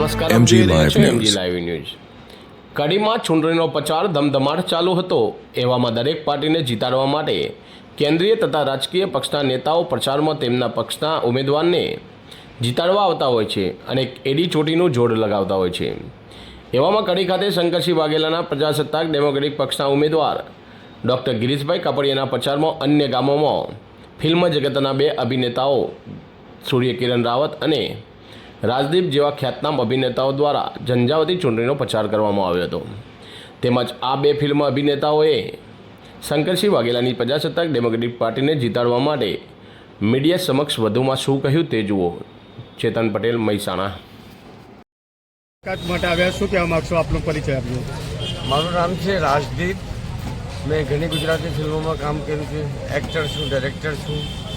નમસ્કાર MG live news કડીમાં ચૂંટણીનો પ્રચાર ધમધમાટ ચાલુ હતો. એવામાં દરેક પાર્ટીને જીતાડવા માટે કેન્દ્રીય તથા રાજકીય પક્ષના નેતાઓ પ્રચારમાં તેમના પક્ષના ઉમેદવારને જીતાડવા આવતા હોય છે અને એડી ચોટીનું જોડ લગાવતા હોય છે. એવામાં કડી ખાતે શંકરસિંહ વાઘેલાના પ્રજાસત્તાક ડેમોક્રેટિક પક્ષના ઉમેદવાર ડૉક્ટર ગિરીશભાઈ કાપડિયાના પ્રચારમાં અન્ય ગામોમાં ફિલ્મ જગતના બે અભિનેતાઓ સૂર્યકિરણ રાવત અને રાજદીપ જેવા ખ્યાતનામ અભિનેતાઓ દ્વારા ઝંઝાવતી ચૂંટણીનો પ્રચાર કરવામાં આવ્યો હતો. તેમજ આ બે ફિલ્મ અભિનેતાઓએ શંકરસિંહ વાઘેલાની પ્રજાસત્તાક ડેમોક્રેટિક પાર્ટીને જીતાડવા માટે મીડિયા સમક્ષ વધુમાં શું કહ્યું તે જુઓ. ચેતન પટેલ મહેસાણા. માટે આવ્યા શું કહેવા માગશો? આપનો પરિચય આપજો. મારું નામ છે રાજદીપ. મેં ઘણી ગુજરાતી ફિલ્મોમાં કામ કર્યું છે. એક્ટર છું ડાયરેક્ટર છું.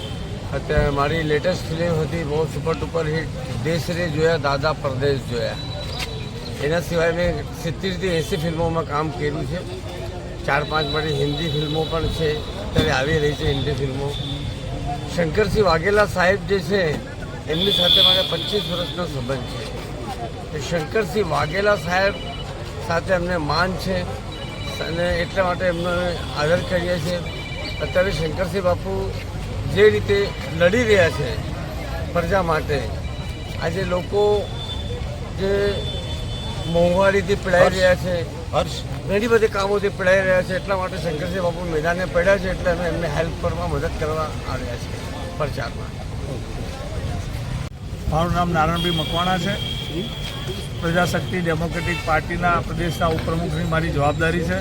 અત્યારે મારી લેટેસ્ટ ફિલ્મ હતી બહુ સુપર ટુપર હિટ દેશ રે જોયા, દાદા પરદેશ જોયા. એના સિવાય મેં સિત્તેરથી એંસી ફિલ્મોમાં કામ કર્યું છે. ચાર પાંચ મારી હિન્દી ફિલ્મો પણ છે. અત્યારે આવી રહી છે હિન્દી ફિલ્મો. શંકરસિંહ વાઘેલા સાહેબ જે છે, એમની સાથે મારે પચીસ વર્ષનો સંબંધ છે. શંકરસિંહ વાઘેલા સાહેબ સાથે અમને માન છે અને એટલા માટે એમનો આદર કરીએ છીએ. અત્યારે શંકરસિંહ બાપુ જે રીતે લડી રહ્યા છે પ્રજા માટે. આજે લોકો જે મોંઘવારીથી પીડાઈ રહ્યા છે હર્ષ. ઘણી બધી કામોથી પીડાઈ રહ્યા છે એટલા માટે શંકરસિંહ બાપુ મેદાને પડ્યા છે એટલે અમે એમને હેલ્પ કરવા મદદ કરવા આવ્યા છે પ્રચારમાં. મારું નામ નારાયણભાઈ મકવાણા છે. પ્રજાશક્તિ ડેમોક્રેટિક પાર્ટીના પ્રદેશના ઉપપ્રમુખની મારી જવાબદારી છે.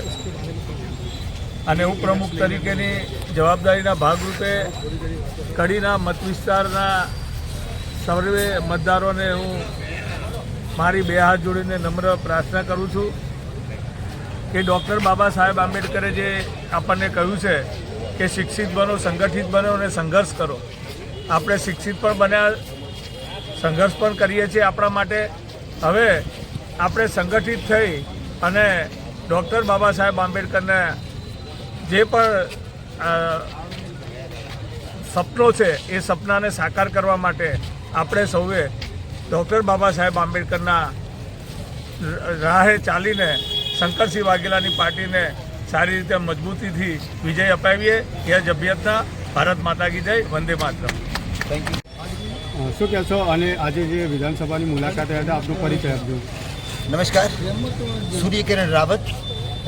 અને ઉપપ્રમુખ તરીકેની જવાબદારીના ભાગરૂપે કડીના મત વિસ્તારના સર્વે મતદારોને હું મારી બે હાથ જોડીને નમ્ર પ્રાર્થના કરું છું કે ડૉક્ટર બાબા સાહેબ આંબેડકરે જે આપણને કહ્યું છે કે શિક્ષિત બનો, સંગઠિત બનો અને સંઘર્ષ કરો. આપણે શિક્ષિત પણ બન્યા, સંઘર્ષ પણ કરીએ છીએ આપણા માટે. હવે આપણે સંગઠિત થઈ અને ડૉક્ટર બાબા સાહેબ આંબેડકરને જે પણ સપનો છે એ સપનાને સાકાર કરવા માટે આપણે સૌએ ડૉક્ટર બાબા સાહેબ આંબેડકરના રાહે ચાલીને શંકરસિંહ વાઘેલાની પાર્ટીને સારી રીતે મજબૂતીથી વિજય અપાવીએ. એ જ અભ્યર્થના ભારત માતા કી જય વંદે માત્ર થેન્ક યુ શું કહેશો? અને આજે જે વિધાનસભાની મુલાકાતે હતા આપનો પરિચય આપજો. નમસ્કાર. સૂર્યકિરણ રાવત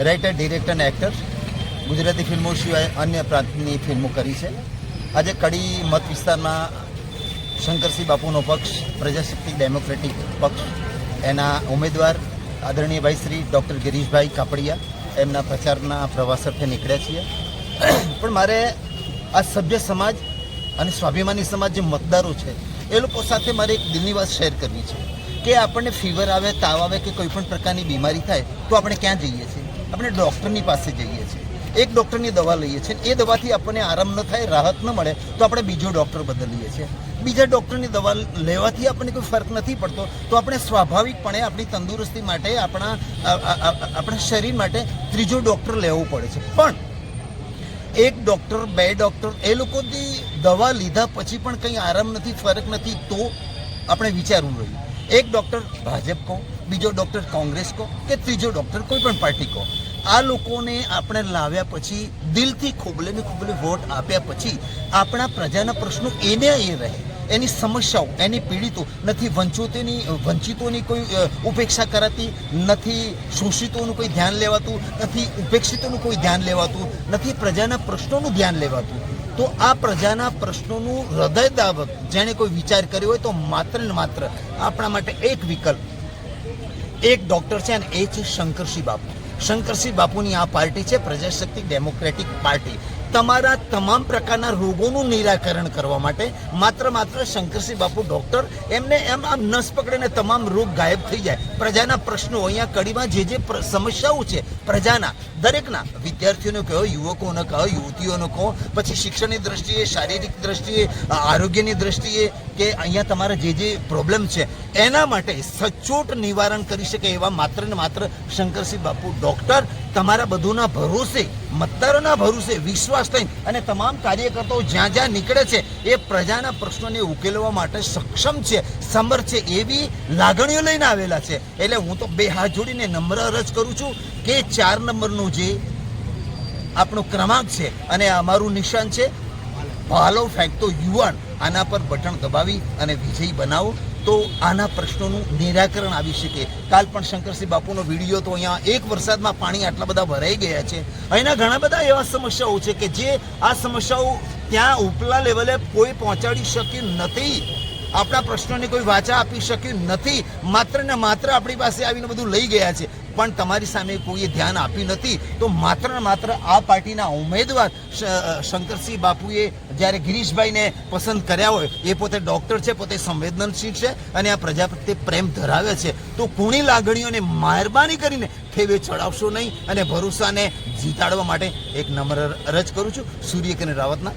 રાઇટર ડિરેક્ટર અને એક્ટર. ગુજરાતી ફિલ્મો સિવાય અન્ય પ્રાંતની ફિલ્મો કરી છે. આજે કડી મત વિસ્તારમાં શંકરસિંહ બાપુનો પક્ષ, પ્રજાશક્તિ ડેમોક્રેટિક પક્ષ, એના ઉમેદવાર આદરણીય ભાઈ શ્રી ડૉક્ટર ગિરીશભાઈ કાપડિયા એમના પ્રચારના પ્રવાસ અર્થે નીકળ્યા છીએ. પણ મારે આ સભ્ય સમાજ અને સ્વાભિમાની સમાજ જે મતદારો છે, એ લોકો સાથે મારે એક દિલની વાત શેર કરવી છે કે આપણને ફીવર આવે, તાવ આવે કે કોઈ પણ પ્રકારની બીમારી થાય, તો આપણે ક્યાં જઈએ છીએ? આપણે ડૉક્ટરની પાસે જઈએ છીએ. એક ડૉક્ટરની દવા લઈએ છીએ. એ દવાથી આપણને આરામ ન થાય, રાહત ન મળે, તો આપણે બીજો ડૉક્ટર બદલીએ છીએ. બીજા ડૉક્ટરની દવા લેવાથી આપણને કોઈ ફરક નથી પડતો, તો આપણે સ્વાભાવિકપણે આપણી તંદુરસ્તી માટે, આપણા આપણા શરીર માટે ત્રીજો ડૉક્ટર લેવો પડે છે. પણ એક ડૉક્ટર, બે ડૉક્ટર, એ લોકોથી દવા લીધા પછી પણ કંઈ આરામ નથી, ફરક નથી, તો આપણે વિચારવું રહ્યું એક ડૉક્ટર ભાજપ કહો, બીજો ડૉક્ટર કોંગ્રેસ કહો કે ત્રીજો ડૉક્ટર કોઈ પણ પાર્ટી કહો. આ લોકોને આપણે લાવ્યા પછી, દિલથી ખોબલે ને ખોબલે વોટ આપ્યા પછી, આપણા પ્રજાના પ્રશ્નો એને એ રહે. એની સમસ્યાઓ, એની પીડિતો નથી, વંચિતોની વંચિતોની કોઈ ઉપેક્ષા કરાતી નથી, શોષિતોનું કોઈ ધ્યાન લેવાતું નથી, ઉપેક્ષિતોનું કોઈ ધ્યાન લેવાતું નથી, પ્રજાના પ્રશ્નોનું ધ્યાન લેવાતું. તો આ પ્રજાના પ્રશ્નોનું હૃદય દાવક જેણે કોઈ વિચાર કર્યો હોય તો માત્ર ને માત્ર આપણા માટે એક વિકલ્પ. એક ડોક્ટર છે અને એ છે શંકરસિંહ બાપુ. શંકરસિંહ બાપુની આ પાર્ટી છે પ્રજાશક્તિ ડેમોક્રેટિક પાર્ટી. તમારા તમામ પ્રકારના રોગોનું નિરાકરણ કરવા માટે માત્ર માત્ર શંકરસિંહ બાપુ ડોક્ટર, એમને એમ આમ નસ પકડીને તમામ રોગ ગાયબ થઈ જાય. પ્રજાના પ્રશ્નો અહીંયા કડીમાં જે જે સમસ્યાઓ છે, પ્રજાના, દરેકના. વિદ્યાર્થીઓને કહો, યુવકોને કહો, યુવતીઓને કહો, પછી શિક્ષણની દ્રષ્ટિએ, શારીરિક દ્રષ્ટિએ આરોગ્યની દ્રષ્ટિએ કે અહીંયા તમારા જે જે પ્રોબ્લેમ છે, એના માટે સચોટ નિવારણ કરી શકે એવા માત્ર ને માત્ર શંકરસિંહ બાપુ ડોક્ટર તમારા બધુના ભરોસે, મતદારોના ભરોસે વિશ્વાસ લઈને અને તમામ કાર્યકર્તાઓ જ્યાં જ્યાં નીકળે છે, એ પ્રજાના પ્રશ્નોને ઉકેલવા માટે સક્ષમ છે, સમર્થ છે એવી લાગણીઓ લઈને આવેલા છે. એટલે હું તો બે હાથ જોડીને નમ્ર અરજ કરું છું કે ચાર નંબરનું જે આપણો ક્રમાંક છે અને અમારું નિશાન છે, ભાલો ફેંકતો યુવાન, આના પર બટન દબાવી અને વિજયી બનાવો. તો આના પ્રશ્નોનું નિરાકરણ આવી શકે. કાલ પણ શંકરસિંહ બાપુનો વીડિયો તો અહીંયા એક વરસાદમાં પાણી આટલા બધા ભરાઈ ગયા છે. અહીંના ઘણા બધા એવા સમસ્યાઓ છે કે જે આ સમસ્યાઓ ત્યાં ઉપલા લેવલે કોઈ પહોંચાડી શક્યું નથી. આપણા પ્રશ્નોને કોઈ વાચા આપી શક્યું નથી. માત્ર ને માત્ર આપણી પાસે આવીને બધું લઈ ગયા છે. પણ તમારી સામે કોઈએ ધ્યાન આપ્યું નથી, તો માત્ર માત્ર આ પાર્ટીના ઉમેદવાર શંકરસિંહ બાપુએ જ્યારે ગિરીશભાઈને પસંદ કર્યા હોય, એ પોતે ડૉક્ટર છે, પોતે સંવેદનશીલ છે અને આ પ્રજા પ્રત્યે પ્રેમ ધરાવે છે. તો કોની લાગણીઓને મહેરબાની કરીને ઠેવે ચડાવશો નહીં અને ભરોસાને જીતાડવા માટે એક નમ્ર અરજ કરું છું. સૂર્યકિરણ રાવતના.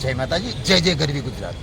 જય માતાજી. જય જય ગરવી ગુજરાત.